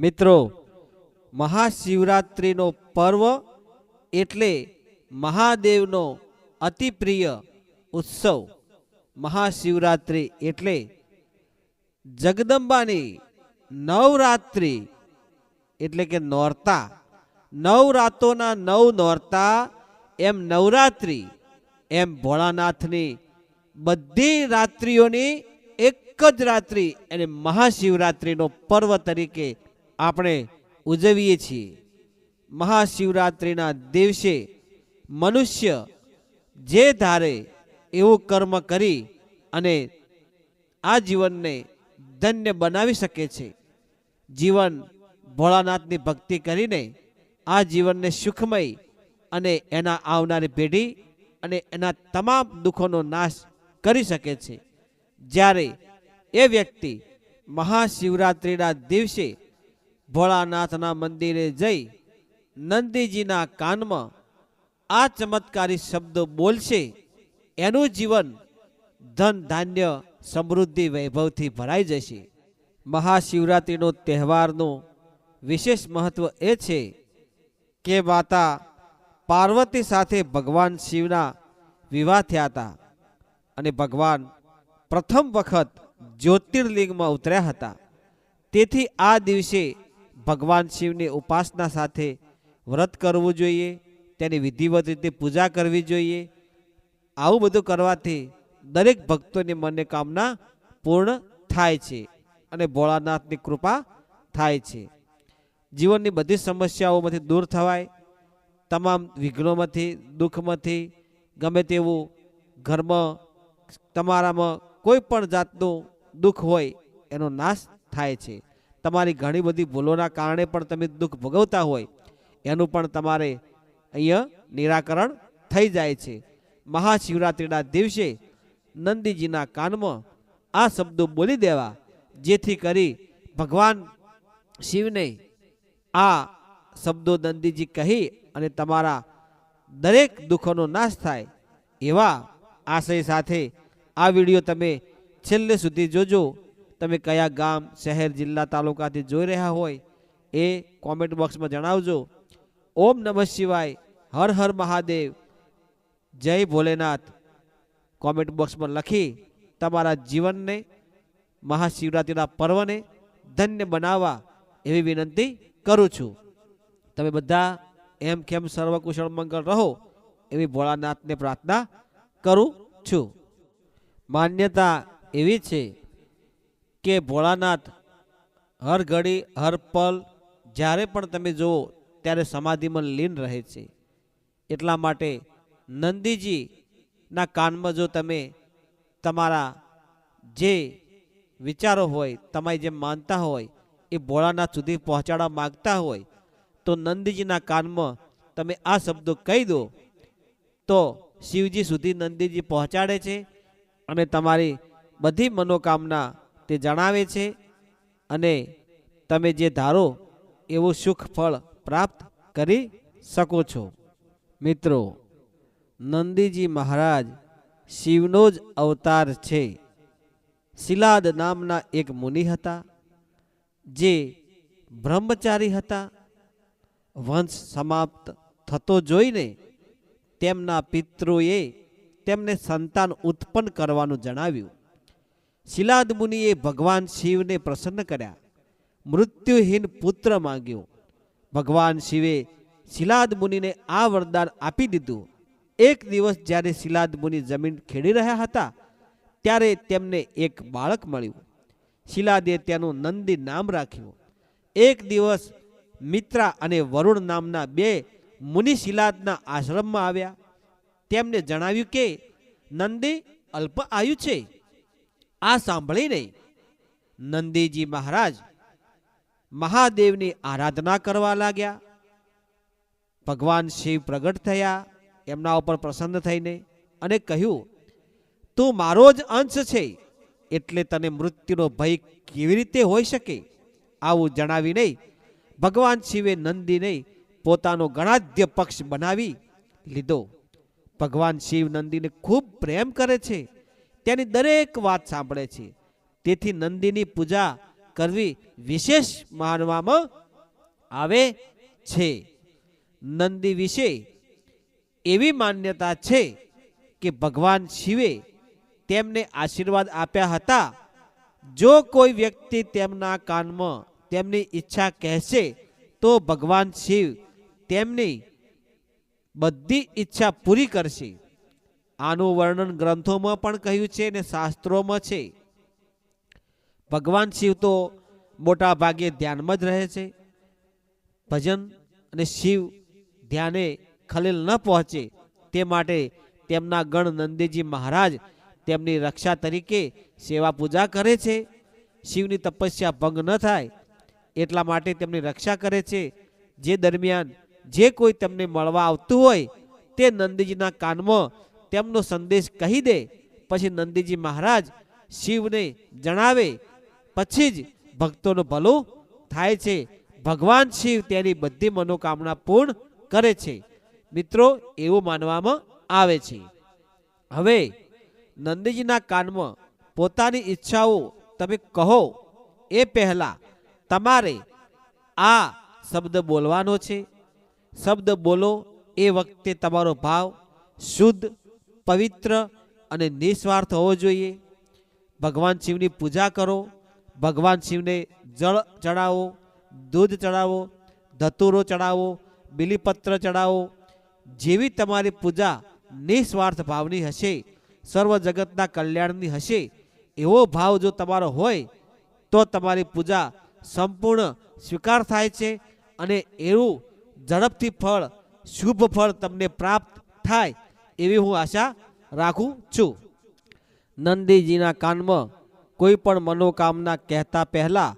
મિત્રો, મહાશિવરાત્રિનો પર્વ એટલે મહાદેવનો અતિ પ્રિય ઉત્સવ. મહાશિવરાત્રિ એટલે જગદંબાની નવરાત્રિ એટલે કે નોરતા. નવરાતોના નવ નોરતા, એમ નવરાત્રિ, એમ ભોળાનાથની બધી રાત્રિઓની એક જ રાત્રિ, એને મહાશિવરાત્રિનો પર્વ તરીકે આપણે ઉજવીએ છીએ. મહાશિવરાત્રિના દિવસે મનુષ્ય જે ધારે એવું કર્મ કરી અને આ જીવનને ધન્ય બનાવી શકે છે. જીવન ભોળાનાથની ભક્તિ કરીને આ જીવનને સુખમય અને એના આવનારી પેઢી અને એના તમામ દુઃખોનો નાશ કરી શકે છે. જ્યારે એ વ્યક્તિ મહાશિવરાત્રિના દિવસે ભોળાનાથના મંદિરે જઈ નંદીજીના કાનમાં આ ચમત્કારી શબ્દો બોલશે. એનું જીવન ધન ધાન્ય સમૃદ્ધિ વૈભવથી ભરાઈ જશે. મહાશિવરાત્રિનો તહેવારનું વિશેષ મહત્વ એ છે કે માતા પાર્વતી સાથે ભગવાન શિવના વિવાહ થયા હતા અને ભગવાન પ્રથમ વખત જ્યોતિર્લિંગમાં ઉતર્યા હતા. તેથી આ દિવસે ભગવાન શિવની ઉપાસના સાથે વ્રત કરવું જોઈએ, તેની વિધિવત રીતે પૂજા કરવી જોઈએ. આવું બધું કરવાથી દરેક ભક્તોની મનોકામના પૂર્ણ થાય છે અને ભોળાનાથની કૃપા થાય છે. જીવનની બધી સમસ્યાઓમાંથી દૂર થવાય, તમામ વિઘ્નોમાંથી, દુઃખમાંથી, ગમે તેવું ઘરમાં, તમારામાં કોઈ પણ જાતનું દુઃખ હોય, એનો નાશ થાય છે. તમારી ઘણી બધી ભૂલોના કારણે પણ તમે દુઃખ ભોગવતા હોય, એનું પણ તમારે અહીંયા નિરાકરણ થઈ જાય છે. મહાશિવરાત્રિના દિવસે નંદીજીના કાનમાં આ શબ્દો બોલી દેવા, જેથી કરી ભગવાન શિવને આ શબ્દો નંદીજી કહી અને તમારા દરેક દુઃખોનો નાશ થાય, એવા આશય સાથે આ વીડિયો તમે છેલ્લે સુધી જોજો. તમે કયા ગામ, શહેર, જિલ્લા, તાલુકાથી જોઈ રહ્યા હોય એ કોમેન્ટ બોક્સમાં જણાવજો. ઓમ નમઃ શિવાય, હર હર મહાદેવ, જય ભોલેનાથ. કોમેન્ટ બોક્સમાં લખી તમારા જીવનને, મહાશિવરાત્રિના પર્વને ધન્ય બનાવવા એવી વિનંતી કરું છું. તમે બધા એમ કેમ સર્વકુશળ મંગળ રહો એવી ભોળાનાથને પ્રાર્થના કરું છું. માન્યતા એવી છે કે ભોળાનાથ હર ઘડી, હર પલ જ્યારે પણ તમે જુઓ, ત્યારે સમાધિમાં લીન રહે છે. એટલા માટે નંદીજીના કાનમાં જો તમે તમારા જે વિચારો હોય, તમારી જે માનતા હોય, એ ભોળાનાથ સુધી પહોંચાડવા માગતા હોય, તો નંદીજીના કાનમાં તમે આ શબ્દો કહી દો, તો શિવજી સુધી નંદીજી પહોંચાડે છે અને તમારી બધી મનોકામના તે જણાવે છે અને તમે જે ધારો એવું સુખ ફળ પ્રાપ્ત કરી શકો છો. મિત્રો, નંદીજી મહારાજ શિવનો જ અવતાર છે. શિલાદ નામના એક મુનિ હતા, જે બ્રહ્મચારી હતા. વંશ સમાપ્ત થતો જોઈને તેમના પિતૃએ તેમને સંતાન ઉત્પન્ન કરવાનું જણાવ્યું. શિલાદ મુનિએ ભગવાન શિવને પ્રસન્ન કર્યા. મૃત્યુહીન પુત્ર માંગ્યો. ભગવાન શિવે શિલાદ મુનિને આ વરદાન આપી દીધું. એક દિવસ જ્યારે શિલાદ મુનિ જમીન ખેડી રહ્યા હતા, ત્યારે તેમને એક બાળક મળ્યું. શિલાદે તેનું નંદી નામ રાખ્યું. એક દિવસ મિત્રા અને વરુણ નામના બે મુનિ શિલાદના આશ્રમમાં આવ્યા. તેમને જણાવ્યું કે, નંદી, અલ્પ આયુ છે. આ સાંભળીને નંદીજી મહારાજ મહાદેવની આરાધના કરવા લાગ્યા. ભગવાન શિવ પ્રગટ થયા, એમના ઉપર પ્રસન્ન થઈને અને કહ્યું, તું મારો જ અંશ છે, એટલે તને મૃત્યુનો ભય કેવી રીતે હોઈ શકે? આવું જણાવીને ભગવાન શિવે નંદીને પોતાનો ગણાધ્ય પક્ષ બનાવી લીધો. ભગવાન શિવ નંદીને ખૂબ પ્રેમ કરે છે. તેની દરેક વાત સાંભળે છે. તેથી નંદીની પૂજા કરવી વિશેષ માનવામાં આવે છે. નંદી વિશે એવી માન્યતા છે કે ભગવાન શિવે તેમને આશીર્વાદ આપ્યા હતા. જો કોઈ વ્યક્તિ તેમના કાનમાં તેમની ઈચ્છા કહેશે, તો ભગવાન શિવ તેમની બધી ઈચ્છા પૂરી કરશે. આનું વર્ણન ગ્રંથોમાં પણ કહ્યું છે અને શાસ્ત્રોમાં છે. ભગવાન શિવ તો મોટા ભાગે ધ્યાનમાં જ રહે છે. ભજન અને શિવ ધ્યાને ખલેલ ન પહોંચે તે માટે તેમના ગણ નંદીજી મહારાજ તેમની રક્ષા તરીકે સેવા પૂજા કરે છે. શિવની તપસ્યા ભંગ ન થાય એટલા માટે તેમની રક્ષા કરે છે. જે દરમિયાન જે કોઈ તેમને મળવા આવતું હોય તે નંદીજીના કાનમાં તેમનો સંદેશ કહી દે. પછી નંદીજી મહારાજ શિવને જણાવે, પછી જ ભક્તોનું ભલું થાય છે. ભગવાન શિવ તેની બધી મનોકામના પૂર્ણ કરે છે. મિત્રો, એવું માનવામાં આવે છે. હવે, નંદીજીના કાનમાં પોતાની ઈચ્છાઓ તમે કહો, એ પહેલા તમારે આ શબ્દ બોલવાનો છે. શબ્દ બોલો એ વખતે તમારો ભાવ શુદ્ધ પવિત્ર અને નિસ્વાર્થ હોવો જોઈએ. ભગવાન શિવની પૂજા કરો. ભગવાન શિવને જળ ચડાવો, દૂધ ચડાવો, ધતુરો ચડાવો, બિલીપત્ર ચડાવો. જેવી તમારી પૂજા નિસ્વાર્થ ભાવની હશે, સર્વ જગતના કલ્યાણની હશે, એવો ભાવ જો તમારો હોય, તો તમારી પૂજા સંપૂર્ણ સ્વીકાર થાય છે અને એવું ઝડપથી ફળ, શુભ ફળ તમને પ્રાપ્ત થાય એવી હું આશા રાખું છું. નંદીજીના કાનમાં કોઈ પણ મનોકામના કહેતા પહેલા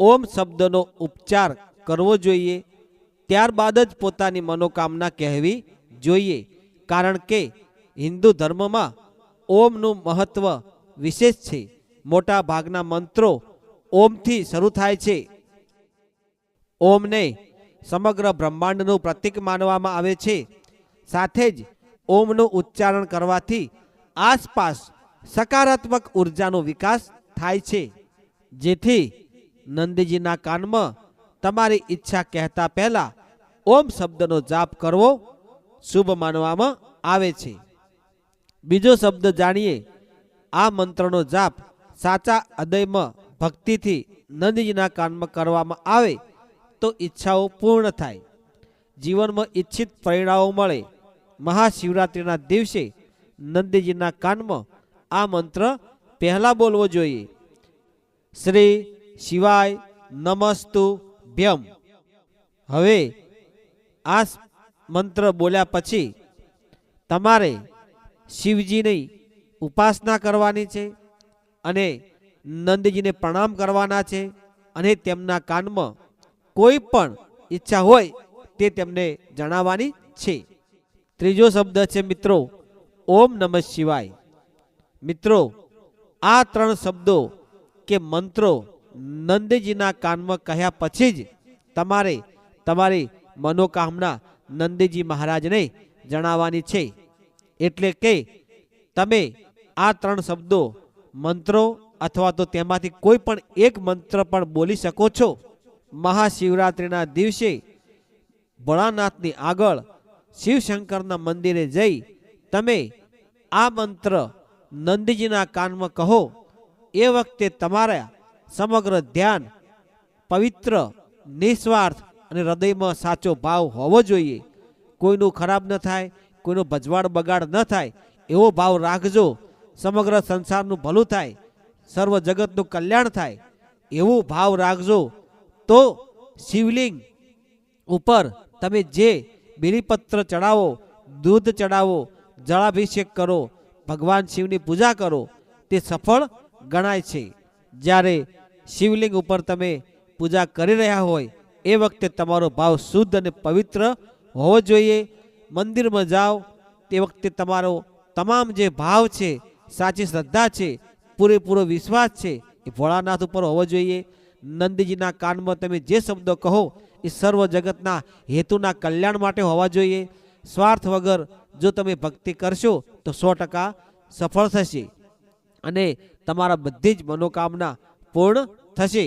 ઓમ શબ્દનો ઉપચાર કરવો જોઈએ. ત્યારબાદ જ પોતાની મનોકામના કહેવી જોઈએ. કારણ કે હિન્દુ ધર્મમાં ઓમનું મહત્વ વિશેષ છે. મોટા ભાગના મંત્રો ઓમથી શરૂ થાય છે. ઓમને સમગ્ર બ્રહ્માંડનું પ્રતીક માનવામાં આવે છે. સાથે જ ઓમનું ઉચ્ચારણ કરવાથી આસપાસ સકારાત્મક ઉર્જાનો વિકાસ થાય છે. જેથી નંદીજીના કાનમાં તમારી ઈચ્છા કહેતા પહેલા ઓમ શબ્દનો જાપ કરવો શુભ માનવામાં આવે છે. બીજો શબ્દ જાણીએ. આ મંત્રનો જાપ સાચા હૃદયમાં ભક્તિથી નંદીજીના કાનમાં કરવામાં આવે તો ઈચ્છાઓ પૂર્ણ થાય. જીવનમાં ઈચ્છિત પરિણામો મળે. મહાશિવરાત્રિના દિવસે નંદીજીના કાનમાં આ મંત્ર પહેલા બોલવો જોઈએ. શ્રી શિવાય નમસ્તુ ભ્યમ. હવે આ મંત્ર બોલ્યા પછી તમારે શિવજીની ઉપાસના કરવાની છે અને નંદજીને પ્રણામ કરવાના છે અને તેમના કાનમાં કોઈ પણ ઈચ્છા હોય તે તેમને જણાવવાની છે. ત્રીજો શબ્દ છે મિત્રો, ઓમ નમઃ શિવાય. મિત્રો, આ ત્રણ શબ્દો કે મંત્રો નંદજીના કાનમાં કહ્યા પછી જ તમારે તમારી મનોકામના નંદજી મહારાજને જણાવવાની છે. એટલે કે તમે આ ત્રણ શબ્દો મંત્રો અથવા તો તેમાંથી કોઈ પણ એક મંત્ર પણ બોલી શકો છો. મહાશિવરાત્રિના દિવસે ભોળાનાથની આગળ શિવશંકરના મંદિરે જઈ તમે આ મંત્ર નંદીજીના કાનમાં કહો, એ વખતે તમારા સમગ્ર ધ્યાન, પવિત્ર, નિસ્વાર્થ અને હૃદયમાં સાચો ભાવ હોવો જોઈએ. કોઈનું ખરાબ ન થાય, કોઈનો ભજવાડ બગાડ ન થાય, એવો ભાવ રાખજો. સમગ્ર સંસારનું ભલું થાય, સર્વ જગતનું કલ્યાણ થાય, એવો ભાવ રાખજો. તો શિવલિંગ ઉપર તમે જે બિલીપત્ર ચડાવો, દૂધ ચડાવો, જળાભિષેક કરો, ભગવાન શિવની પૂજા કરો. તે સફળ ગણાય છે. જ્યારે શિવલિંગ ઉપર તમે પૂજા કરી રહ્યા હોય, એ વખતે તમારો ભાવ શુદ્ધ અને પવિત્ર હોવો જોઈએ. મંદિરમાં જાઓ, તે વખતે તમારો તમામ જે ભાવ છે, સાચી શ્રદ્ધા છે, પૂરેપૂરો વિશ્વાસ છે, એ ભોળાનાથ ઉપર હોવો જોઈએ. નંદીજીના કાનમાં તમે જે શબ્દો કહો એ સર્વ જગતના હેતુના કલ્યાણ માટે હોવા જોઈએ. સ્વાર્થ વગર જો તમે ભક્તિ કરશો તો સો ટકા સફળ થશે અને તમારા બધી જ મનોકામના પૂર્ણ થશે.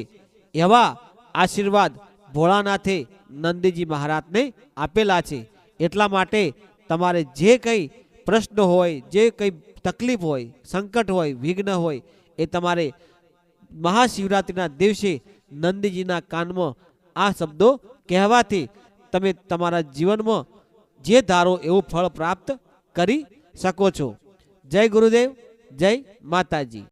એવા આશીર્વાદ ભોળાનાથે નંદીજી મહારાજને આપેલા છે. એટલા માટે તમારે જે કંઈ પ્રશ્ન હોય, જે કંઈ તકલીફ હોય, સંકટ હોય, વિઘ્ન હોય, એ તમારે મહાશિવરાત્રિના દિવસે નંદીજીના કાનમાં આ શબ્દો કહેવાથી તમે તમારા જીવનમાં જે ધારો એવું ફળ પ્રાપ્ત કરી શકો છો. જય ગુરુદેવ, જય માતાજી.